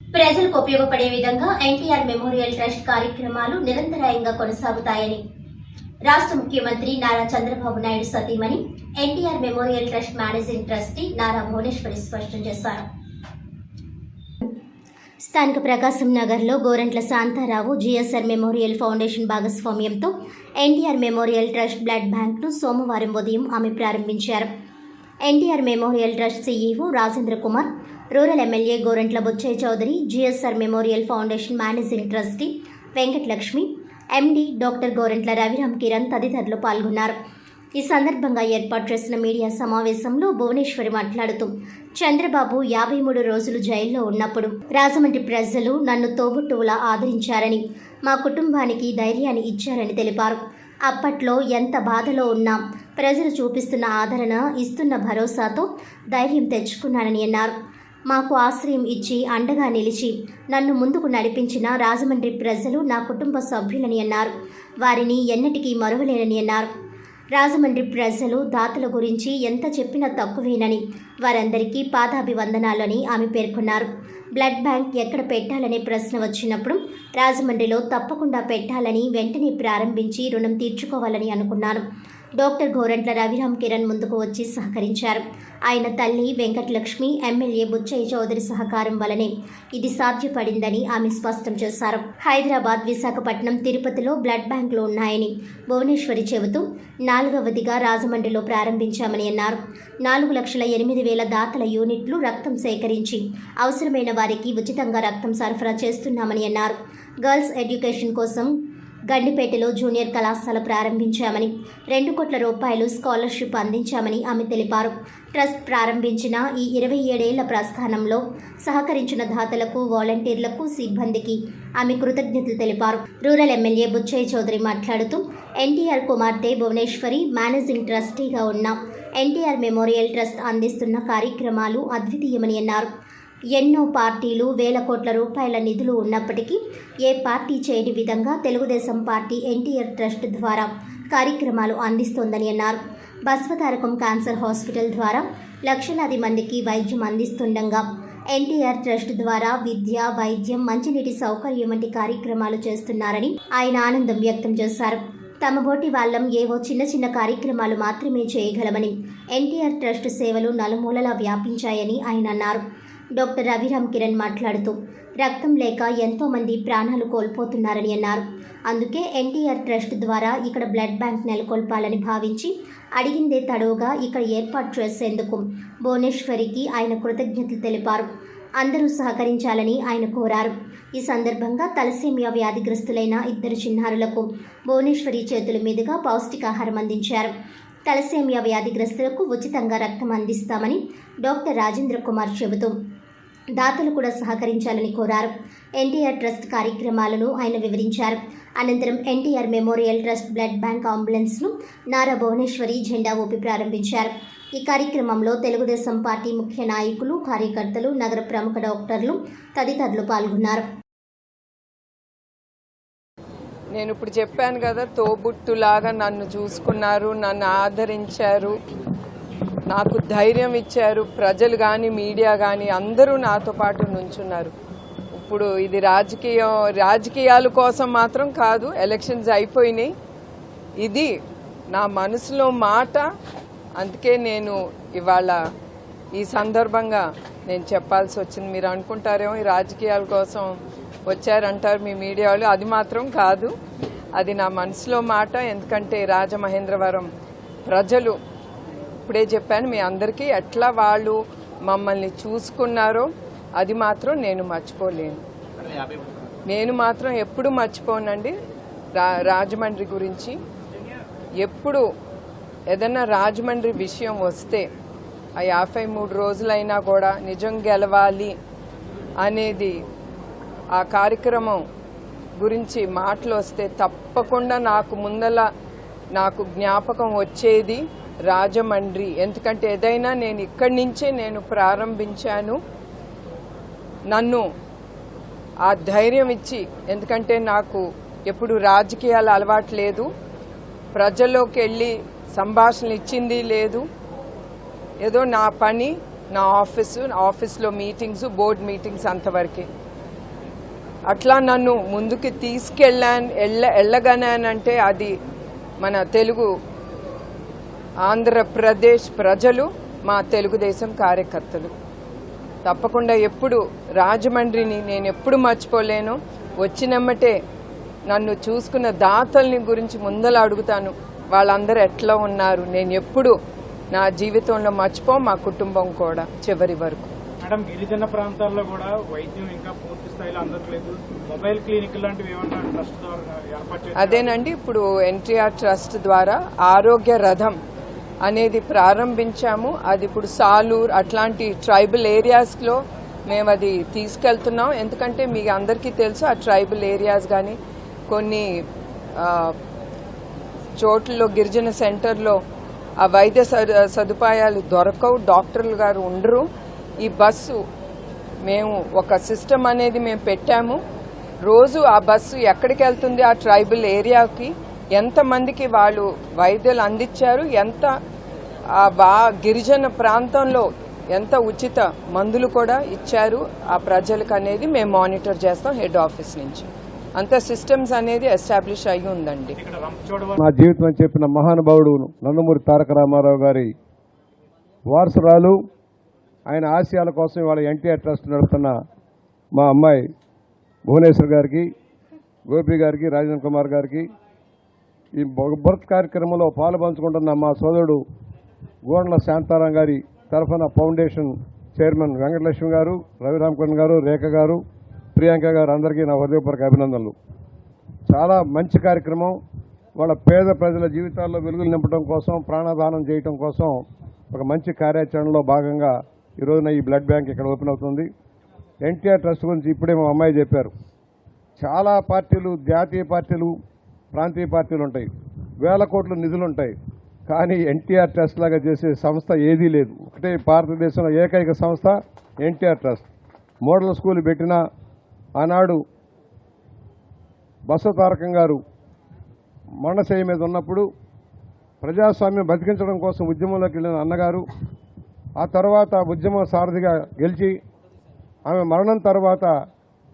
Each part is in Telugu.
ప్రజలకు ఉపయోగపడే విధంగా ఎన్టీఆర్ మెమోరియల్ ట్రస్ట్ కార్యక్రమాలు నిరంతరాయంగా కొనసాగుతాయని రాష్ట్ర ముఖ్యమంత్రి నారా చంద్రబాబు నాయుడు సతీమణి NTR memorial trust managing trustee Nara Bhuvaneshwari స్పష్టం చేశారు. స్థానిక ప్రకాశం నగర్లో Gorantla Shantarao GSR memorial foundation భాగస్వామ్యంతో ఎన్టీఆర్ మెమోరియల్ ట్రస్ట్ బ్లడ్ బ్యాంక్ను సోమవారం ఉదయం ఆమె ప్రారంభించారు. NTR memorial trust CEO Rajendra Kumar rural MLA Gorantla Butchaiah Chowdary GSR memorial foundation managing trustee Venkatalakshmi MD doctor Gorantla Raviram Kiran తదితరులు పాల్గొన్నారు. ఈ సందర్భంగా ఏర్పాటు చేసిన మీడియా సమావేశంలో భువనేశ్వరి మాట్లాడుతూ చంద్రబాబు యాభై మూడు రోజులు జైల్లో ఉన్నప్పుడు రాజమండ్రి ప్రజలు నన్ను తోబుట్టువులా ఆదరించారని మా కుటుంబానికి ధైర్యాన్ని ఇచ్చారని తెలిపారు. అప్పట్లో ఎంత బాధలో ఉన్నా ప్రజలు చూపిస్తున్న ఆదరణ ఇస్తున్న భరోసాతో ధైర్యం తెచ్చుకున్నానని అన్నారు. మాకు ఆశ్రయం ఇచ్చి అండగా నిలిచి నన్ను ముందుకు నడిపించిన రాజమండ్రి ప్రజలు నా కుటుంబ సభ్యులని అన్నారు. వారిని ఎన్నటికీ మరువలేనని అన్నారు. రాజమండ్రి ప్రజలు దాతల గురించి ఎంత చెప్పినా తక్కువేనని వారందరికీ పాదాభివందనాలని ఆమె పేర్కొన్నారు. బ్లడ్ బ్యాంక్ ఎక్కడ పెట్టాలనే ప్రశ్న వచ్చినప్పుడు రాజమండ్రిలో తప్పకుండా పెట్టాలని వెంటనే ప్రారంభించి రుణం తీర్చుకోవాలని అనుకున్నాను. డాక్టర్ గోరంట్ల రవిరామ్ కిరణ్ ముందుకు వచ్చి సహకరించారు. ఆయన తల్లి వెంకటలక్ష్మి ఎమ్మెల్యే బుచ్చయ్య చౌదరి సహకారం వలనే ఇది సాధ్యపడిందని ఆమె స్పష్టం చేశారు. హైదరాబాద్ విశాఖపట్నం తిరుపతిలో బ్లడ్ బ్యాంకులు ఉన్నాయని భువనేశ్వరి చెబుతూ నాలుగవదిగా రాజమండ్రిలో ప్రారంభించామని అన్నారు. నాలుగు లక్షల ఎనిమిది వేల దాతల యూనిట్లు రక్తం సేకరించి అవసరమైన వారికి ఉచితంగా రక్తం సరఫరా చేస్తున్నామని అన్నారు. గర్ల్స్ ఎడ్యుకేషన్ కోసం గండిపేటలో జూనియర్ కళాశాల ప్రారంభించామని రెండు కోట్ల రూపాయలు స్కాలర్షిప్ అందించామని ఆమె తెలిపారు. ట్రస్ట్ ప్రారంభించిన ఈ ఇరవై ఏడేళ్ళ ప్రస్థానంలో సహకరించిన దాతలకు వాలంటీర్లకు సిబ్బందికి ఆమె కృతజ్ఞతలు తెలిపారు. రూరల్ ఎమ్మెల్యే బుచ్చయ్య చౌదరి మాట్లాడుతూ ఎన్టీఆర్ కుమార్తె భువనేశ్వరి మేనేజింగ్ ట్రస్టీగా ఉన్న ఎన్టీఆర్ మెమోరియల్ ట్రస్ట్ అందిస్తున్న కార్యక్రమాలు అద్వితీయమని అన్నారు. ఎన్నో పార్టీలు వేల కోట్ల రూపాయల నిధులు ఉన్నప్పటికీ ఏ పార్టీ చేయని విధంగా తెలుగుదేశం పార్టీ ఎన్టీఆర్ ట్రస్ట్ ద్వారా కార్యక్రమాలు అందిస్తోందని అన్నారు. బస్వతారకం క్యాన్సర్ హాస్పిటల్ ద్వారా లక్షలాది మందికి వైద్యం అందిస్తుండగా ఎన్టీఆర్ ట్రస్ట్ ద్వారా విద్య వైద్యం మంచినీటి సౌకర్యం వంటి కార్యక్రమాలు చేస్తున్నారని ఆయన ఆనందం వ్యక్తం చేశారు. తమ బోటి వాళ్ళం ఏవో చిన్న చిన్న కార్యక్రమాలు మాత్రమే చేయగలమని ఎన్టీఆర్ ట్రస్ట్ సేవలు నలుమూలలా వ్యాపించాయని ఆయన అన్నారు. డాక్టర్ రవిరామ్ కిరణ్ మాట్లాడుతూ రక్తం లేక ఎంతోమంది ప్రాణాలు కోల్పోతున్నారని అన్నారు. అందుకే ఎన్టీఆర్ ట్రస్ట్ ద్వారా ఇక్కడ బ్లడ్ బ్యాంక్ నెలకొల్పాలని భావించి అడిగిందే తడవుగా ఇక్కడ ఏర్పాటు చేసేందుకు భువనేశ్వరికి ఆయన కృతజ్ఞతలు తెలిపారు. అందరూ సహకరించాలని ఆయన కోరారు. ఈ సందర్భంగా తలసేమియా వ్యాధిగ్రస్తులైన ఇద్దరు చిన్నారులకు భువనేశ్వరి చేతుల మీదుగా పౌష్టికాహారం అందించారు. తలసేమియా వ్యాధిగ్రస్తులకు ఉచితంగా రక్తం అందిస్తామని డాక్టర్ రాజేంద్ర కుమార్ చెబుతూ దాతలు కూడా సహకరించాలని కోరారు. ఎన్టీఆర్ ట్రస్ట్ కార్యక్రమాలను ఆయన వివరించారు. అనంతరం NTR memorial trust blood bank అంబులెన్స్ను Nara Bhuvaneshwari జెండా ఊపి ప్రారంభించారు. ఈ కార్యక్రమంలో తెలుగుదేశం పార్టీ ముఖ్య నాయకులు కార్యకర్తలు నగర ప్రముఖ డాక్టర్లు తదితరులు పాల్గొన్నారు. నేను ఇప్పుడు చెప్పాను కదా తోబుట్టులాగా నన్ను చూసుకున్నారు నన్ను ఆదరించారు. నాకు ధైర్యం ఇచ్చారు. ప్రజలు కానీ మీడియా కానీ అందరూ నాతో పాటు నుంచున్నారు. ఇప్పుడు ఇది రాజకీయం రాజకీయాల కోసం మాత్రం కాదు ఎలక్షన్స్ అయిపోయినాయి. ఇది నా మనసులో మాట. అందుకే నేను ఇవాళ ఈ సందర్భంగా నేను చెప్పాల్సి వచ్చింది. మీరు అనుకుంటారేమో ఈ రాజకీయాల కోసం వచ్చారంటారు మీ మీడియా వాళ్ళు. అది మాత్రం కాదు. అది నా మనసులో మాట. ఎందుకంటే రాజమహేంద్రవరం ప్రజలు ఇప్పుడే చెప్పాను మీ అందరికీ ఎట్లా వాళ్ళు మమ్మల్ని చూసుకున్నారో అది మాత్రం నేను మర్చిపోలేను. నేను మాత్రం ఎప్పుడు మర్చిపోనండి రా రాజమండ్రి గురించి. ఎప్పుడు ఏదన్నా రాజమండ్రి విషయం వస్తే ఆ యాభై మూడు రోజులైనా కూడా నిజం గెలవాలి అనేది ఆ కార్యక్రమం గురించి మాటలు వస్తే తప్పకుండా నాకు ముందల నాకు జ్ఞాపకం వచ్చేది. రాజమండ్రి. ఎందుకంటే ఏదైనా నేను ఇక్కడి నుంచే నేను ప్రారంభించాను. నన్ను ఆ ధైర్యం ఇచ్చి ఎందుకంటే నాకు ఎప్పుడు రాజకీయాలు అలవాటు లేదు. ప్రజల్లోకి వెళ్ళి సంభాషణలు ఇచ్చింది లేదు. ఏదో నా పని నా ఆఫీసు ఆఫీస్లో మీటింగ్స్ బోర్డ్ మీటింగ్స్ అంతవరకే. అట్లా నన్ను ముందుకు తీసుకెళ్ళాను ఎళ్ళ వెళ్ళగనానంటే అది మన తెలుగు ఆంధ్రప్రదేశ్ ప్రజలు మా తెలుగుదేశం కార్యకర్తలు. తప్పకుండా ఎప్పుడు రాజమండ్రిని నేను ఎప్పుడు మర్చిపోలేను. వచ్చినమ్మటే నన్ను చూసుకున్న దాతల్ని గురించి ముందల అడుగుతాను. వాళ్ళందరూ ఎట్లా ఉన్నారు? నేను ఎప్పుడు నా జీవితంలో మర్చిపో మా కుటుంబం కూడా చివరి వరకు. మేడం గిరిజన ప్రాంతాల్లో కూడా వైద్యం ఇంకా పూర్తి స్థాయిలో అందట్లేదు. మొబైల్ క్లినిక్ లాంటివి ఏమన్నా ట్రస్ట్ ద్వారా అదేనండి ఇప్పుడు ఎన్టీఆర్ ట్రస్ట్ ద్వారా ఆరోగ్య రథం అనేది ప్రారంభించాము. అది ఇప్పుడు సాలూర్ అట్లాంటి ట్రైబల్ ఏరియాస్లో మేము అది తీసుకెళ్తున్నాం. ఎందుకంటే మీకు అందరికీ తెలుసు ఆ ట్రైబల్ ఏరియాస్ కానీ కొన్ని చోట్లలో గిరిజన సెంటర్లో ఆ వైద్య సదుపాయాలు దొరకవు. డాక్టర్లు గారు ఉండరు. ఈ బస్సు మేము ఒక సిస్టమ్ అనేది మేము పెట్టాము. రోజు ఆ బస్సు ఎక్కడికి వెళ్తుంది? ఆ ట్రైబల్ ఏరియాకి ఎంతమందికి వాళ్ళు వైద్యులు అందించారు? ఎంత ఆ గిరిజన ప్రాంతంలో ఎంత ఉచిత మందులు కూడా ఇచ్చారు? ఆ ప్రజలకు అనేది మేము మానిటర్ చేస్తాం హెడ్ ఆఫీస్ నుంచి. అంత సిస్టమ్స్ అనేది ఎస్టాబ్లిష్ అయి ఉందండి. నా జీవితం అని చెప్పిన మహానుభావుడు నందమూరి తారక రామారావు గారి వారసురాలు. ఆయన ఆశయాల కోసం ఇవాళ ఎన్టీఆర్ ట్రస్ట్ నడుపుతున్న మా అమ్మాయి భువనేశ్వర్ గారికి గోపి గారికి రాజేంద్ర కుమార్ గారికి ఈ బర్త్ కార్యక్రమంలో పాల్పంచుకుంటున్న మా సోదరుడు గోండ్ల శాంతారాం గారి తరఫున ఫౌండేషన్ చైర్మన్ వెంకటలక్ష్మి గారు రవిరామకరణ్ గారు రేఖ గారు ప్రియాంక గారు అందరికీ నా హృదయపూర్వక అభినందనలు. చాలా మంచి కార్యక్రమం. వాళ్ళ పేద ప్రజల జీవితాల్లో వెలుగులు నింపడం కోసం ప్రాణదానం చేయటం కోసం ఒక మంచి కార్యాచరణలో భాగంగా ఈ రోజున ఈ బ్లడ్ బ్యాంక్ ఇక్కడ ఓపెన్ అవుతుంది. ఎన్టీఆర్ ట్రస్ట్ గురించి ఇప్పుడే మా అమ్మాయి చెప్పారు. చాలా పార్టీలు జాతీయ పార్టీలు ప్రాంతీయ పార్టీలు ఉంటాయి. వేల కోట్ల నిధులు ఉంటాయి. కానీ ఎన్టీఆర్ ట్రస్ట్ లాగా చేసే సంస్థ ఏదీ లేదు. ఒకటే భారతదేశంలో ఏకైక సంస్థ ఎన్టీఆర్ ట్రస్ట్. మోడల్ స్కూల్ పెట్టిన ఆనాడు బస తారకం గారు మండశయ్య మీద ఉన్నప్పుడు ప్రజాస్వామ్యం బతికించడం కోసం ఉద్యమంలోకి వెళ్ళిన అన్నగారు ఆ తర్వాత ఉద్యమం సారథిగా గెలిచి ఆమె మరణం తర్వాత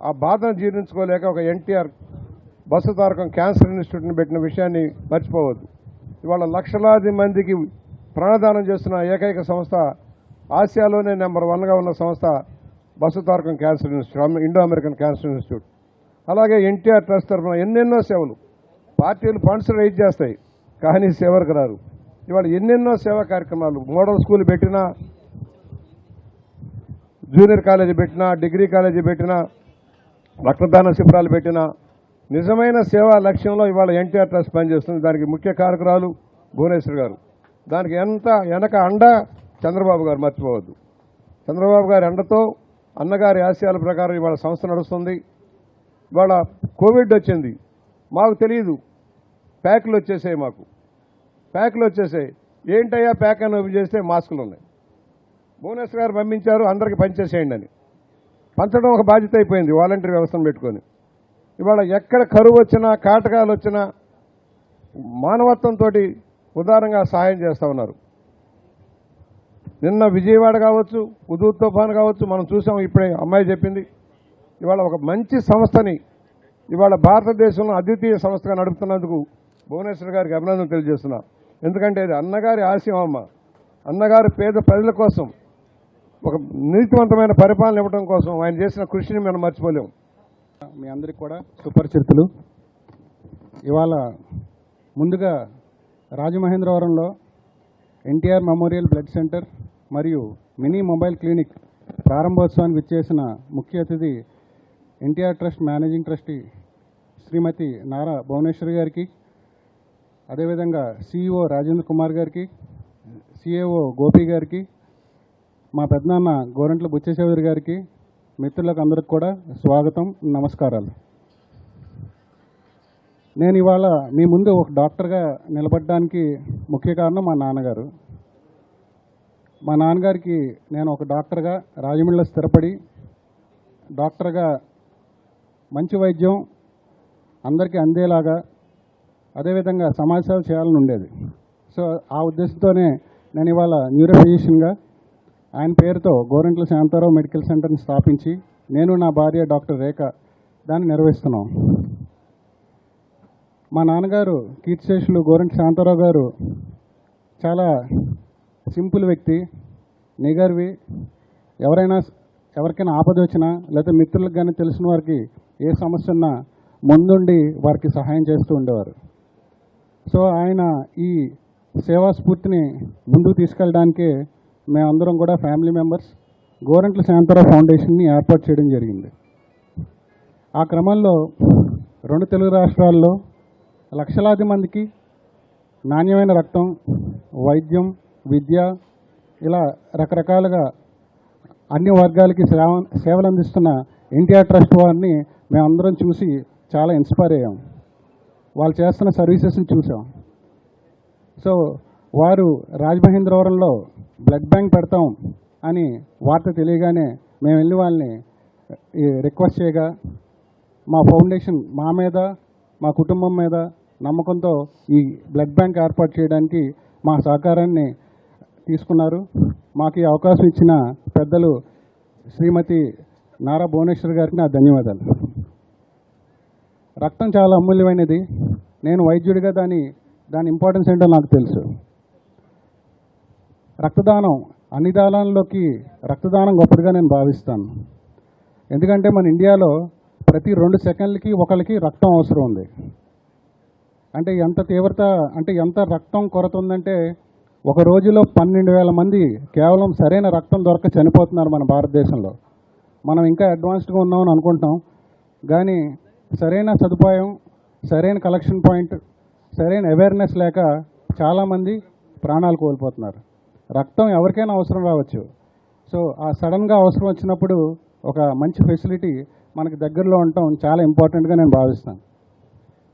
ఆ బాధను జీర్ణించుకోలేక ఒక ఎన్టీఆర్ బస్సు తారకం క్యాన్సర్ ఇన్స్టిట్యూట్ని పెట్టిన విషయాన్ని మర్చిపోవద్దు. ఇవాళ లక్షలాది మందికి ప్రాణదానం చేస్తున్న ఏకైక సంస్థ ఆసియాలోనే నెంబర్ వన్గా ఉన్న సంస్థ Basavatarakam cancer institute Indo American cancer institute. అలాగే ఎన్టీఆర్ ట్రస్ట్ తరఫున ఎన్నెన్నో సేవలు. పార్టీలు ఫండ్స్ రైజ్ చేస్తాయి కానీ సేవలకు రారు. ఇవాళ ఎన్నెన్నో సేవా కార్యక్రమాలు మోడల్ స్కూల్ పెట్టినా జూనియర్ కాలేజీ పెట్టినా డిగ్రీ కాలేజీ పెట్టినా రక్తదాన శిబిరాలు పెట్టినా నిజమైన సేవా లక్ష్యంలో ఇవాళ ఎన్టీఆర్ ట్రస్ట్ పనిచేస్తుంది. దానికి ముఖ్య కారకురాలు భువనేశ్వర్ గారు. దానికి ఎంత వెనక అండ చంద్రబాబు గారు మర్చిపోవద్దు. చంద్రబాబు గారి అండతో అన్నగారి ఆశయాల ప్రకారం ఇవాళ సంస్థ నడుస్తుంది. ఇవాళ కోవిడ్ వచ్చింది. మాకు తెలియదు ప్యాకులు వచ్చేసాయి మాకు. ప్యాకులు వచ్చేసాయి. ఏంటయ్యా ప్యాక్ అని ఓపెన్ చేస్తే మాస్కులు ఉన్నాయి. భువనేశ్వర్ గారు పంపించారు అందరికి పనిచేసేయండి అని. పంచడం ఒక బాధ్యత అయిపోయింది వాలంటీర్ వ్యవస్థను పెట్టుకొని. ఇవాళ ఎక్కడ కరువు వచ్చినా కాటకాలు వచ్చినా మానవత్వంతో ఉదారంగా సహాయం చేస్తూ ఉన్నారు. నిన్న విజయవాడ కావచ్చు ఉదూర్ తుఫాన్ కావచ్చు మనం చూసాం ఇప్పుడే అమ్మాయి చెప్పింది. ఇవాళ ఒక మంచి సంస్థని ఇవాళ భారతదేశంలో అద్వితీయ సంస్థగా నడుపుతున్నందుకు భువనేశ్వర్ గారికి అభినందన తెలియజేస్తున్నా. ఎందుకంటే ఇది అన్నగారి ఆశయం అమ్మ. అన్నగారు పేద ప్రజల కోసం ఒక నీతివంతమైన పరిపాలన ఇవ్వడం కోసం ఆయన చేసిన కృషిని మనం మర్చిపోలేము మీ అందరికి కూడా సుపరిచితులు. ఇవాళ ముందుగా రాజమహేంద్రవరంలో ఎన్టీఆర్ మెమోరియల్ బ్లడ్ సెంటర్ మరియు మినీ మొబైల్ క్లినిక్ ప్రారంభోత్సవానికి విచ్చేసిన ముఖ్య అతిథి NTR trust managing trustee Srimati Nara Bhuvaneswari గారికి అదేవిధంగా సిఇఓ రాజేంద్ర కుమార్ గారికి సిఏఓ గోపి గారికి మా పెద్దనాన్న గోరంట్ల బుచ్చచౌదరి గారికి మిత్రులకు అందరికి కూడా స్వాగతం నమస్కారాలు. నేను ఇవాళ మీ ముందు ఒక డాక్టర్గా నిలబడడానికి ముఖ్య కారణం మా నాన్నగారు. మా నాన్నగారికి నేను ఒక డాక్టర్గా రాజమండ్రిలో స్థిరపడి డాక్టర్గా మంచి వైద్యం అందరికీ అందేలాగా అదేవిధంగా సమాజ సేవ చేయాలని ఉండేది. సో ఆ ఉద్దేశంతోనే నేను ఇవాళ న్యూరో ఫిజిషియన్గా ఆయన పేరుతో గోరంట్ల శాంతారావు మెడికల్ సెంటర్ని స్థాపించి నేను నా భార్య డాక్టర్ రేఖ దాన్ని నిర్వహిస్తున్నాం. మా నాన్నగారు కీర్తిశేషులు గోరంట్ల శాంతారావు గారు చాలా సింపుల్ వ్యక్తి నిగర్వి. ఎవరైనా ఎవరికైనా ఆపద వచ్చినా లేకపోతే మిత్రులకు కానీ తెలిసిన వారికి ఏ సమస్య ఉన్నా ముందుండి వారికి సహాయం చేస్తూ ఉండేవారు. సో ఆయన ఈ సేవా స్ఫూర్తిని ముందుకు తీసుకెళ్ళడానికే మేమందరం కూడా ఫ్యామిలీ మెంబర్స్ గోరంట్ల శాంతారావు ఫౌండేషన్ని ఏర్పాటు చేయడం జరిగింది. ఆ క్రమంలో రెండు తెలుగు రాష్ట్రాల్లో లక్షలాది మందికి నాణ్యమైన రక్తం వైద్యం విద్య ఇలా రకరకాలుగా అన్ని వర్గాలకి సేవ సేవలు అందిస్తున్న ఎన్టీఆర్ ట్రస్ట్ వారిని మేమందరం చూసి చాలా ఇన్స్పైర్ అయ్యాం. వాళ్ళు చేస్తున్న సర్వీసెస్ని చూసాం. సో వారు రాజమహేంద్రవరంలో బ్లడ్ బ్యాంక్ పెడతాం అని వార్త తెలియగానే మేము వెళ్ళి వాళ్ళని రిక్వెస్ట్ చేయగా మా ఫౌండేషన్ మా మీద మా కుటుంబం మీద నమ్మకంతో ఈ బ్లడ్ బ్యాంక్ ఏర్పాటు చేయడానికి మా సహకారాన్ని తీసుకున్నారు. మాకు ఈ అవకాశం ఇచ్చిన పెద్దలు శ్రీమతి నారా భువనేశ్వర్ గారికి నా ధన్యవాదాలు. రక్తం చాలా అమూల్యమైనది. నేను వైద్యుడిగా దాని దాని ఇంపార్టెన్స్ ఏంటో నాకు తెలుసు. రక్తదానం అన్ని దానాల్లోకి రక్తదానం గొప్పదిగా నేను భావిస్తాను. ఎందుకంటే మన ఇండియాలో ప్రతి రెండు సెకండ్లకి ఒకరికి రక్తం అవసరం ఉంది. అంటే ఎంత తీవ్రత అంటే ఎంత రక్తం కొరత ఉందంటే ఒక రోజులో పన్నెండు వేల మంది కేవలం సరైన రక్తం దొరక చనిపోతున్నారు మన భారతదేశంలో. మనం ఇంకా అడ్వాన్స్డ్గా ఉన్నామని అనుకుంటాం. కానీ సరైన సదుపాయం సరైన కలెక్షన్ పాయింట్ సరైన అవేర్నెస్ లేక చాలామంది ప్రాణాలు కోల్పోతున్నారు. రక్తం ఎవరికైనా అవసరం రావచ్చు సో ఆ సడన్గా అవసరం వచ్చినప్పుడు ఒక మంచి ఫెసిలిటీ మనకి దగ్గరలో ఉండటం చాలా ఇంపార్టెంట్గా నేను భావిస్తాను.